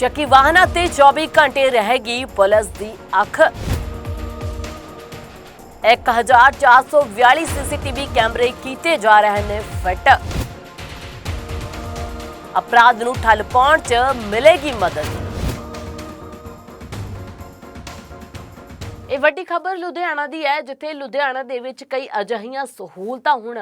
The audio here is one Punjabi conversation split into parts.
ਸ਼ੱਕੀ ਵਾਹਨਾਂ ਤੇ 24 ਘੰਟੇ ਰਹੇਗੀ ਪੁਲਿਸ ਦੀ ਅੱਖ। 1442 ਸੀਸੀਟੀਵੀ ਕੈਮਰੇ ਕੀਤੇ ਜਾ ਰਹੇ ਨੇ ਫਿੱਟ। ਅਪਰਾਧ ਨੂੰ ਠੱਲ ਪਾਉਣ 'ਚ ਮਿਲੇਗੀ ਮਦਦ। ਇਹ ਵੱਡੀ ਖਬਰ ਲੁਧਿਆਣਾ ਦੀ ਹੈ, ਜਿੱਥੇ ਲੁਧਿਆਣਾ ਦੇ ਵਿੱਚ ਕਈ ਅਜਿਹੀਆਂ ਸਹੂਲਤਾਂ ਹੁਣ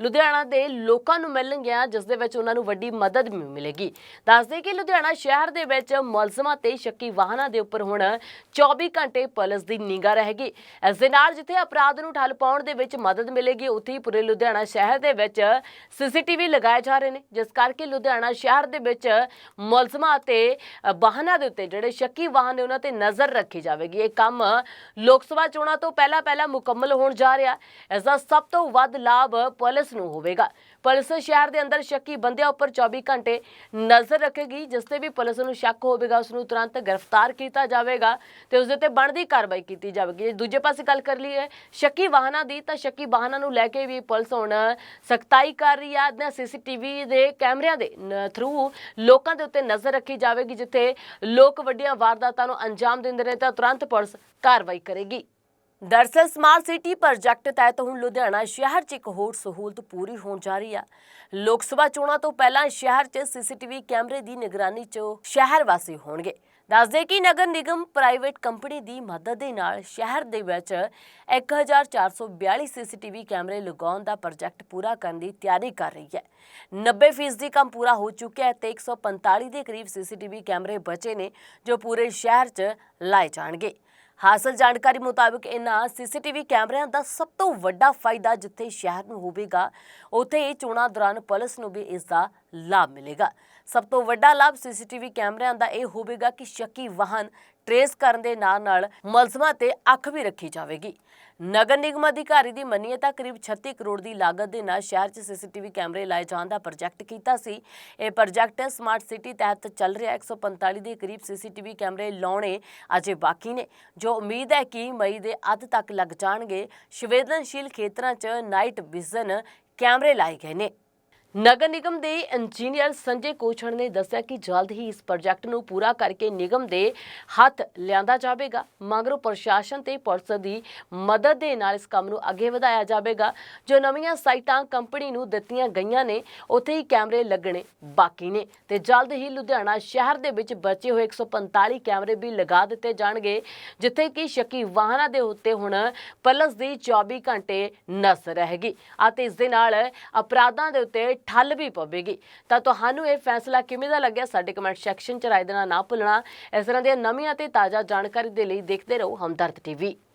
ਲੁਧਿਆਣਾ ਦੇ ਲੋਕਾਂ ਨੂੰ ਮਿਲਣਗੀਆਂ ਜਿਸ ਦੇ ਵਿੱਚ ਉਹਨਾਂ ਨੂੰ ਵੱਡੀ ਮਦਦ ਵੀ ਮਿਲੇਗੀ। ਦੱਸਦੇ ਕਿ ਲੁਧਿਆਣਾ ਸ਼ਹਿਰ ਦੇ ਵਿੱਚ ਮੁਲਜ਼ਮਾਂ ਤੇ ਸ਼ੱਕੀ ਵਾਹਨਾਂ ਦੇ ਉੱਪਰ ਹੁਣ 24 ਘੰਟੇ ਪੁਲਿਸ ਦੀ ਨਿਗਾਹ ਰਹੇਗੀ। ਇਸ ਦੇ ਨਾਲ ਜਿੱਥੇ ਅਪਰਾਧ ਨੂੰ ਠੱਲ ਪਾਉਣ ਦੇ ਵਿੱਚ ਮਦਦ ਮਿਲੇਗੀ, ਉੱਥੇ ਹੀ ਪੂਰੇ ਲੁਧਿਆਣਾ ਸ਼ਹਿਰ ਦੇ ਵਿੱਚ ਸੀਸੀਟੀਵੀ ਲਗਾਏ ਜਾ ਰਹੇ ਨੇ, ਜਿਸ ਕਰਕੇ ਲੁਧਿਆਣਾ ਸ਼ਹਿਰ ਦੇ ਵਿੱਚ ਮੁਲਜ਼ਮਾਂ ਤੇ ਵਾਹਨਾਂ ਦੇ ਉੱਤੇ ਜਿਹੜੇ ਸ਼ੱਕੀ ਵਾਹਨ ਨੇ ਉਹਨਾਂ ਤੇ ਨਜ਼ਰ ਰੱਖੀ ਜਾਵੇਗੀ। ਇਹ ਕੰਮ ਲੋਕ ਸਭਾ ਚੋਣਾਂ ਤੋਂ ਪਹਿਲਾਂ ਪਹਿਲਾਂ ਮੁਕੰਮਲ ਹੋਣ ਜਾ ਰਿਹਾ ਇਸ ਦਾ ਸਭ ਤੋਂ ਵੱਧ ਲਾਭ ਪੁਲਿਸ ਨੂੰ ਹੋਵੇਗਾ। ਪੁਲਿਸ ਸ਼ਹਿਰ ਦੇ ਅੰਦਰ ਸ਼ੱਕੀ ਬੰਦਿਆਂ ਉੱਪਰ 24 ਘੰਟੇ ਨਜ਼ਰ ਰੱਖੇਗੀ, ਜਿਸ ਤੇ ਵੀ ਪੁਲਿਸ ਨੂੰ ਸ਼ੱਕ ਹੋਵੇਗਾ, ਉਸ ਨੂੰ ਤੁਰੰਤ ਗ੍ਰਿਫਤਾਰ ਕੀਤਾ ਜਾਵੇਗਾ ਤੇ ਉਸ ਦੇ ਉੱਤੇ ਬਣਦੀ ਕਾਰਵਾਈ ਕੀਤੀ ਜਾਵੇਗੀ। ਦੂਜੇ ਪਾਸੇ ਗੱਲ ਕਰ ਲਈਏ ਸ਼ੱਕੀ ਵਾਹਨਾਂ ਦੀ, ਤਾਂ ਸ਼ੱਕੀ ਵਾਹਨਾਂ ਨੂੰ ਲੈ ਕੇ ਵੀ ਪੁਲਿਸ ਹੁਣ ਸਖਤਾਈ ਕਰ ਰਹੀ ਹੈ ਨਾ ਸੀਸੀਟੀਵੀ ਦੇ ਕੈਮਰਿਆਂ ਦੇ ਥਰੂ ਲੋਕਾਂ ਦੇ ਉੱਤੇ ਨਜ਼ਰ ਰੱਖੀ ਜਾਵੇਗੀ, ਜਿੱਥੇ ਲੋਕ ਵੱਡੀਆਂ ਵਾਰਦਾਤਾਂ ਨੂੰ ਅੰਜਾਮ ਦਿੰਦੇ ਨੇ, ਤਾਂ ਤੁਰੰਤ ਪੁਲਿਸ ਕਾਰਵਾਈ ਕਰੇਗੀ। ਦਰਸਲ ਸਮਾਰਟ ਸਿਟੀ ਪ੍ਰੋਜੈਕਟ ਤਹਿਤ ਹੁਣ ਲੁਧਿਆਣਾ ਸ਼ਹਿਰ 'ਚ ਇੱਕ ਹੋਰ ਸਹੂਲਤ ਪੂਰੀ ਹੋਣ ਜਾ ਰਹੀ ਆ। ਲੋਕ ਸਭਾ ਚੋਣਾਂ ਤੋਂ ਪਹਿਲਾਂ ਸ਼ਹਿਰ 'ਚ ਸੀਸੀਟੀਵੀ ਕੈਮਰੇ ਦੀ ਨਿਗਰਾਨੀ 'ਚ ਸ਼ਹਿਰ ਵਾਸੀ ਹੋਣਗੇ। ਦੱਸਦੇ ਕਿ ਨਗਰ ਨਿਗਮ ਪ੍ਰਾਈਵੇਟ ਕੰਪਨੀ ਦੀ ਮਦਦ ਦੇ ਨਾਲ ਸ਼ਹਿਰ ਦੇ ਵਿੱਚ 1442 ਸੀਸੀਟੀਵੀ ਕੈਮਰੇ ਲਗਾਉਣ ਦਾ ਪ੍ਰੋਜੈਕਟ ਪੂਰਾ ਕਰਨ ਦੀ ਤਿਆਰੀ ਕਰ ਰਹੀ ਹੈ। 90% ਦੀ ਕੰਮ ਪੂਰਾ ਹੋ ਚੁੱਕਿਆ ਹੈ ਤੇ 145 ਦੇ ਕਰੀਬ ਸੀਸੀਟੀਵੀ ਕੈਮਰੇ ਬਚੇ ਨੇ ਜੋ ਪੂਰੇ ਸ਼ਹਿਰ 'ਚ ਲਾਏ ਜਾਣਗੇ। ਹਾਸਲ ਜਾਣਕਾਰੀ ਮੁਤਾਬਕ ਇਹਨਾਂ ਸੀਸੀਟੀਵੀ ਕੈਮਰਿਆਂ ਦਾ ਸਭ ਤੋਂ ਵੱਡਾ ਫਾਇਦਾ ਜਿੱਥੇ ਸ਼ਹਿਰ ਨੂੰ ਹੋਵੇਗਾ, ਉੱਥੇ ਹੀ ਚੋਣਾਂ ਦੌਰਾਨ ਪੁਲਿਸ ਨੂੰ ਵੀ ਇਸ ਦਾ ਲਾਭ ਮਿਲੇਗਾ। ਸਭ ਤੋਂ ਵੱਡਾ ਲਾਭ ਸੀਸੀਟੀਵੀ ਕੈਮਰਿਆਂ ਦਾ ਇਹ ਹੋਵੇਗਾ ਕਿ ਸ਼ੱਕੀ ਵਾਹਨ ਟਰੇਸ ਕਰਨ ਦੇ ਨਾਲ ਨਾਲ ਮੁਲਜ਼ਮਾਂ ਤੇ ਅੱਖ ਵੀ ਰੱਖੀ ਜਾਵੇਗੀ। ਨਗਰ ਨਿਗਮ ਅਧਿਕਾਰੀ ਦੀ ਮੰਨੀਏ ਤਾਂ ਕਰੀਬ 36 ਕਰੋੜ ਦੀ ਲਾਗਤ ਦੇ ਨਾਲ ਸ਼ਹਿਰ 'ਚ ਸੀਸੀਟੀਵੀ ਕੈਮਰੇ ਲਾਏ ਜਾਣ ਦਾ ਪ੍ਰੋਜੈਕਟ ਕੀਤਾ ਸੀ। ਇਹ ਪ੍ਰੋਜੈਕਟ ਸਮਾਰਟ ਸਿਟੀ ਤਹਿਤ ਚੱਲ ਰਿਹਾ 145 ਦੇ ਕਰੀਬ ਸੀਸੀਟੀਵੀ ਕੈਮਰੇ ਲਾਉਣੇ ਅਜੇ ਬਾਕੀ ਨੇ। ਜੋ ਉਮੀਦ ਹੈ ਕਿ ਮਈ ਦੇ ਅੱਧ ਤੱਕ ਲੱਗ ਜਾਣਗੇ। ਸੰਵੇਦਨਸ਼ੀਲ ਖੇਤਰਾਂ 'ਚ ਨਾਈਟ ਵਿਜ਼ਨ ਕੈਮਰੇ ਲਾਏ ਗਏ ਨੇ। ਨਗਰ ਨਿਗਮ ਦੇ ਇੰਜੀਨੀਅਰ ਸੰਜੇ ਕੋਛੜ ਨੇ ਦੱਸਿਆ ਕਿ ਜਲਦ ਹੀ ਇਸ ਪ੍ਰੋਜੈਕਟ ਨੂੰ ਪੂਰਾ ਕਰਕੇ ਨਿਗਮ ਦੇ ਹੱਥ ਲਿਆਂਦਾ ਜਾਵੇਗਾ। ਮਗਰੋਂ ਪ੍ਰਸ਼ਾਸਨ ਤੇ ਪੁਲਿਸ ਦੀ ਮਦਦ ਦੇ ਨਾਲ ਇਸ ਕੰਮ ਨੂੰ ਅੱਗੇ ਵਧਾਇਆ ਜਾਵੇਗਾ। ਜੋ ਨਵੀਆਂ ਸਾਈਟਾਂ ਕੰਪਨੀ ਨੂੰ ਦਿੱਤੀਆਂ ਗਈਆਂ ਨੇ, ਉੱਥੇ ਹੀ ਕੈਮਰੇ ਲੱਗਣੇ ਬਾਕੀ ਨੇ ਤੇ ਜਲਦ ਹੀ ਲੁਧਿਆਣਾ ਸ਼ਹਿਰ ਦੇ ਵਿੱਚ ਬਚੇ ਹੋਏ 145 ਕੈਮਰੇ ਵੀ ਲਗਾ ਦਿੱਤੇ ਜਾਣਗੇ, ਜਿੱਥੇ ਕਿ ਸ਼ੱਕੀ ਵਾਹਨਾਂ ਦੇ ਉੱਤੇ ਹੁਣ ਪੁਲਿਸ ਦੀ 24 ਘੰਟੇ ਨਜ਼ਰ ਰਹੇਗੀ। ਅਤੇ ਇਸ ਦੇ ਨਾਲ ਅਪਰਾਧਾਂ ਦੇ ਉੱਤੇ ਠੱਲ ਵੀ ਪਵੇਗੀ। ਤਾਂ ਤੁਹਾਨੂੰ ਇਹ ਫੈਸਲਾ ਕਿਵੇਂ ਦਾ ਲੱਗਿਆ? ਸਾਡੇ ਕਮੈਂਟ ਸੈਕਸ਼ਨ 'ਚ ਰਾਏ ਦੇਣਾ ਨਾ ਭੁੱਲਣਾ। ਇਸ ਤਰ੍ਹਾਂ ਦੀਆਂ ਨਵੀਆਂ ਤੇ ਤਾਜ਼ਾ ਜਾਣਕਾਰੀ ਦੇ ਲਈ ਦੇਖਦੇ ਰਹੋ ਹਮਦਰਦ ਟੀਵੀ